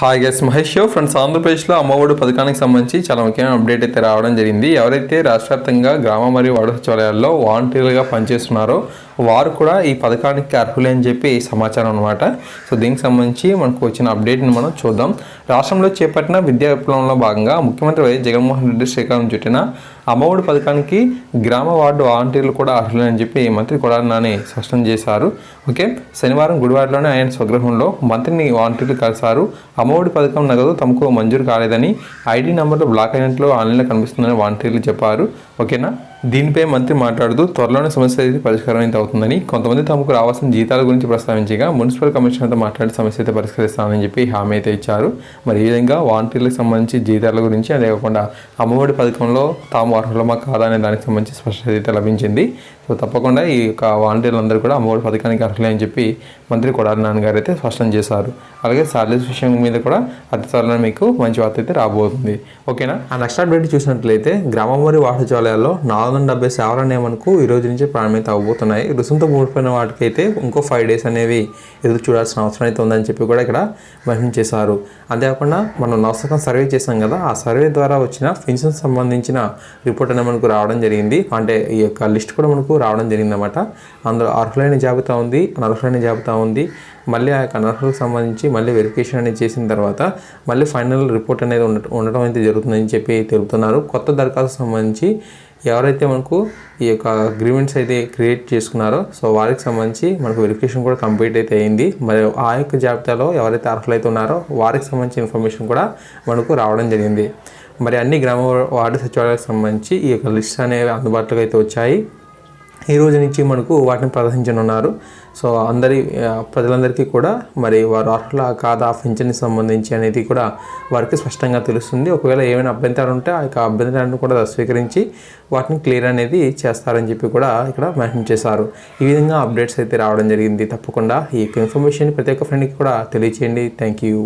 Hi guys Mahesh show friends ఆంధ్రప్రదేశ్లో అమ్మఒడి పథకానికి సంబంధించి చాలా ముఖ్యమైన అప్డేట్ అయితే రావడం జరిగింది. ఎవరైతే రాష్ట్ర వ్యాప్తంగా గ్రామ మరియు వార్డు సచివాలయాల్లో వాలంటీర్లుగా పనిచేస్తున్నారో వారు కూడా ఈ పథకానికి అర్హులే అని చెప్పి సమాచారం అనమాట సో దీనికి సంబంధించి మనకు వచ్చిన అప్డేట్ని మనం చూద్దాం. రాష్ట్రంలో చేపట్టిన విద్యా విప్లవంలో భాగంగా ముఖ్యమంత్రి వైఎస్ జగన్మోహన్ రెడ్డి శ్రీకారం చుట్టిన అమ్మఒడి పథకానికి గ్రామ వార్డు వాలంటీర్లు కూడా అర్హులని చెప్పి మంత్రి కొడాలి నాని స్పష్టం చేశారు. ఓకే? శనివారం గుడివాడలోనే ఆయన స్వగృహంలో మంత్రిని వాలంటీర్లు కలిశారు. అమ్మఒడి పథకం నగదు తమకు మంజూరు కాలేదని ఐడి నంబర్లు బ్లాక్ అయినట్లు ఆన్లైన్లో కనిపిస్తుందని వాలంటీర్లు చెప్పారు. ఓకేనా? దీనిపై మంత్రి మాట్లాడుతూ త్వరలోనే సమస్య అయితే పరిష్కారం అయితే అవుతుందని కొంతమంది తమకు రావాల్సిన జీతాల గురించి ప్రస్తావించగా మున్సిపల్ కమిషనర్తో మాట్లాడి సమస్య అయితే పరిష్కరిస్తామని చెప్పి హామీ అయితే ఇచ్చారు. మరి ఈ విధంగా వాలంటీర్లకు సంబంధించి జీతాల గురించి అదే కాకుండా అమ్మఒడి పథకంలో తాము అర్హులమా కాదా అనే దానికి సంబంధించి స్పష్టత అయితే లభించింది. సో తప్పకుండా ఈ యొక్క వాలంటీర్లందరూ కూడా అమ్మఒడి పథకానికి అర్హులే అని చెప్పి మంత్రి కొడాలి నాన్నగారు అయితే స్పష్టం చేశారు. అలాగే సాలరీస్ విషయం మీద కూడా అతి త్వరలో మీకు మంచి వార్త అయితే రాబోతుంది. ఓకేనా? ఆ నెక్స్ట్ అప్డేట్ చూసినట్లయితే గ్రామం వారి వార్డు నాలుగు వందల డెబ్బై సేవల నియమనకు ఈ రోజు నుంచి ప్రారంభమైతే అవ్వబోతున్నాయి. రుసుముతో మూడిపోయిన వాటికైతే ఇంకో ఫైవ్ డేస్ అనేవి ఎదురు చూడాల్సిన అవసరం అయితే ఉందని చెప్పి కూడా ఇక్కడ మెన్షన్ చేశారు. అంతేకాకుండా మనం నవసకం సర్వే చేసాం కదా ఆ సర్వే ద్వారా వచ్చిన పెన్షన్ సంబంధించిన రిపోర్ట్ అనేది మనకు రావడం జరిగింది. అంటే ఈ యొక్క లిస్ట్ కూడా మనకు రావడం జరిగింది అనమాట అందులో అర్హులైన జాబితా ఉంది అనర్హులైన జాబితా ఉంది. మళ్ళీ ఆ యొక్క అనర్హులకు సంబంధించి మళ్ళీ వెరిఫికేషన్ అనేది చేసిన తర్వాత మళ్ళీ ఫైనల్ రిపోర్ట్ అనేది ఉండటం ఉండటం అయితే జరుగుతుందని చెప్పి తెలుపుతున్నారు. కొత్త దరఖాస్తు సంబంధించి ఎవరైతే మనకు ఈ యొక్క అగ్రిమెంట్స్ అయితే క్రియేట్ చేసుకున్నారో సో వారికి సంబంధించి మనకు వెరిఫికేషన్ కూడా కంప్లీట్ అయితే అయింది. మరి ఆ యొక్క జాబితాలో ఎవరైతే అర్హులైతే ఉన్నారో వారికి సంబంధించిన ఇన్ఫర్మేషన్ కూడా మనకు రావడం జరిగింది. మరి అన్ని గ్రామ వార్డు సచివాలయాలకు సంబంధించి ఈ యొక్క లిస్ట్ అనేవి అందుబాటులోకి అయితే వచ్చాయి. ఈ రోజు నుంచి మనకు వాటిని ప్రదర్శించనున్నారు. సో అందరి ప్రజలందరికీ కూడా మరి వారు అర్హుల కాదా పింఛన్కి సంబంధించి అనేది కూడా వారికి స్పష్టంగా తెలుస్తుంది. ఒకవేళ ఏమైనా అభ్యంతరాలు ఉంటే ఆ యొక్క అభ్యంతరాలను కూడా స్వీకరించి వాటిని క్లియర్ అనేది చేస్తారని చెప్పి కూడా ఇక్కడ మెన్షన్ చేశారు. ఈ విధంగా అప్డేట్స్ అయితే రావడం జరిగింది. తప్పకుండా ఈ యొక్క ఇన్ఫర్మేషన్ ప్రతి ఒక్క ఫ్రెండ్కి కూడా తెలియచేయండి. Thank you.